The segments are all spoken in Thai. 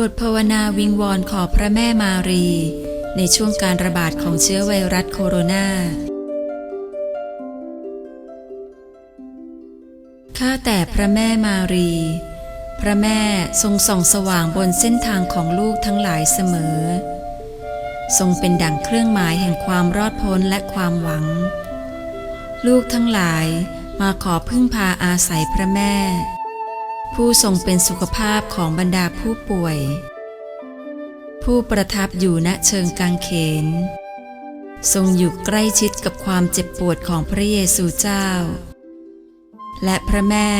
บทภาวนาวิงวอนขอพระแม่มารี ในช่วงการระบาดของเชื้อไวรัสโคโรนา ข้าแต่พระแม่มารี พระแม่ทรงส่องสว่างบนเส้นทางของลูกทั้งหลายเสมอ ทรงเป็นดั่งเครื่องหมายแห่งความรอดพ้นและความหวัง ลูกทั้งหลายมาขอพึ่งพาอาศัยพระแม่ ผู้ทรงเป็นสุขภาพของบรรดาผู้ป่วย ผู้ประทับอยู่ณเชิงกางเขน ทรงอยู่ใกล้ชิดกับความเจ็บปวดของพระเยซูเจ้า และพระแม่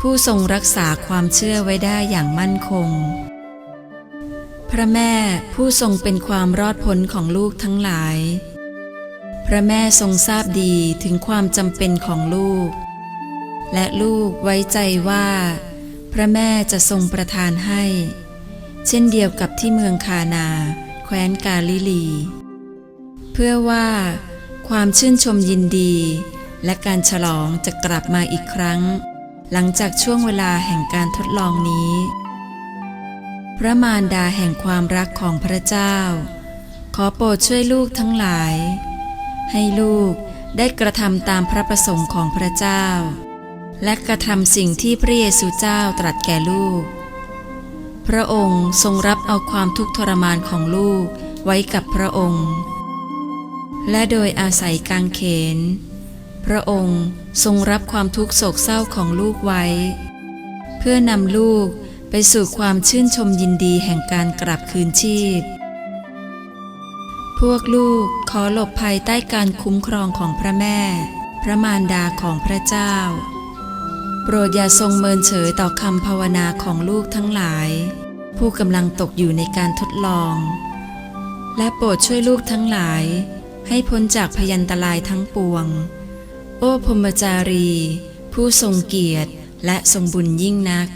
ผู้ทรงรักษาความเชื่อไว้ได้อย่างมั่นคง พระแม่ผู้ทรงเป็นความรอดพ้นของลูกทั้งหลาย พระแม่ทรงทราบดีถึงความจำเป็นของลูก และลูกไว้ใจว่า พระแม่จะทรงประทานให้ เช่นเดียวกับที่เมืองคานา แคว้นกาลิลี เพื่อว่าความชื่นชมยินดี และการฉลองจะกลับมาอีกครั้ง หลังจากช่วงเวลาแห่งการทดลองนี้ พระมารดาแห่งความรักของพระเจ้า ขอโปรดช่วยลูกทั้งหลาย ให้ลูกได้กระทำตามพระประสงค์ของพระเจ้า และกระทำสิ่งที่พระเยซูเจ้าตรัสแก่ลูก พระองค์ทรงรับเอาความทุกข์ทรมานของลูกไว้กับพระองค์ และโดยอาศัยกางเขน พระองค์ทรงรับความทุกข์โศกเศร้าของลูกไว้ เพื่อนำลูกไปสู่ความชื่นชมยินดีแห่งการกลับคืนชีพ พวกลูกขอหลบภัยใต้การคุ้มครองของพระแม่ พระมารดาของพระเจ้า โปรดอย่าทรงเมินเฉยต่อคำภาวนาของลูกทั้งหลาย ผู้กำลังตกอยู่ในการทดลอง และโปรดช่วยลูกทั้งหลาย ให้พ้นจากพยันตรายทั้งปวง โอ้พรมจารี ผู้ทรงเกียรติและทรงบุญยิ่งนัก